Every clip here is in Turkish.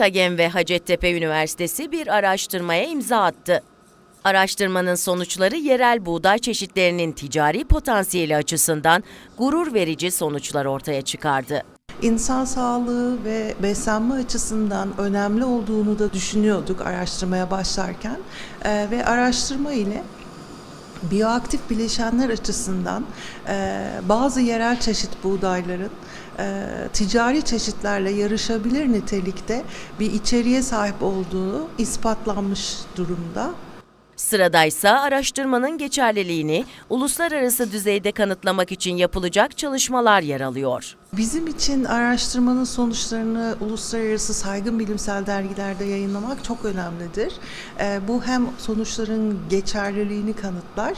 TAGEM ve Hacettepe Üniversitesi bir araştırmaya imza attı. Araştırmanın sonuçları yerel buğday çeşitlerinin ticari potansiyeli açısından gurur verici sonuçlar ortaya çıkardı. İnsan sağlığı ve beslenme açısından önemli olduğunu da düşünüyorduk araştırmaya başlarken Ee, ve araştırma ile biyoaktif bileşenler açısından e, bazı yerel çeşit buğdayların e, ticari çeşitlerle yarışabilir nitelikte bir içeriğe sahip olduğu ispatlanmış durumda. Sıradaysa araştırmanın geçerliliğini uluslararası düzeyde kanıtlamak için yapılacak çalışmalar yer alıyor. Bizim için araştırmanın sonuçlarını uluslararası saygın bilimsel dergilerde yayınlamak çok önemlidir. Ee, bu hem sonuçların geçerliliğini kanıtlar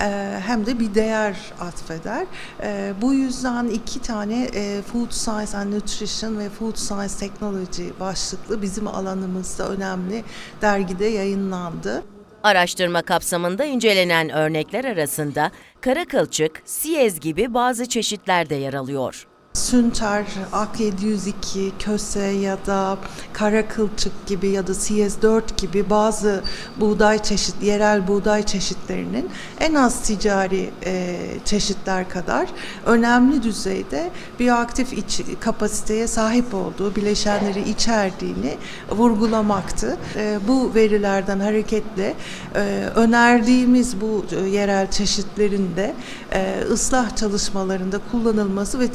e, hem de bir değer atfeder. Ee, bu yüzden iki tane e, Food Science and Nutrition ve Food Science Technology başlıklı bizim alanımızda önemli dergide yayınlandı. Araştırma kapsamında incelenen örnekler arasında kara kılçık, siyez gibi bazı çeşitler de yer alıyor. Sünter, AK702, köse ya da kara kılçık gibi ya da CS4 gibi bazı buğday çeşit, yerel buğday çeşitlerinin en az ticari e, çeşitler kadar önemli düzeyde biyoaktif iç, kapasiteye sahip olduğu bileşenleri içerdiğini vurgulamaktı. E, bu verilerden hareketle e, önerdiğimiz bu e, yerel çeşitlerin de e, ıslah çalışmalarında kullanılması ve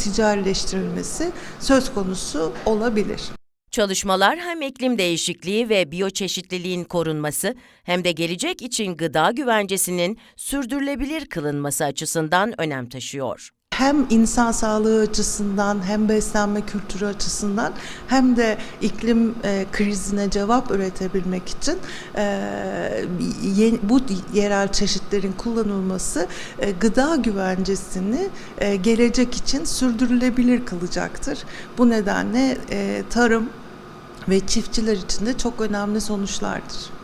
ticarileştirilmesi söz konusu olabilir. Çalışmalar hem iklim değişikliği ve biyoçeşitliliğin korunması hem de gelecek için gıda güvencesinin sürdürülebilir kılınması açısından önem taşıyor. Hem insan sağlığı açısından hem beslenme kültürü açısından hem de iklim e, krizine cevap üretebilmek için e, yeni- bu yerel çeşitlerin kullanılması e, gıda güvencesini e, gelecek için sürdürülebilir kılacaktır. Bu nedenle e, tarım ve çiftçiler için de çok önemli sonuçlardır.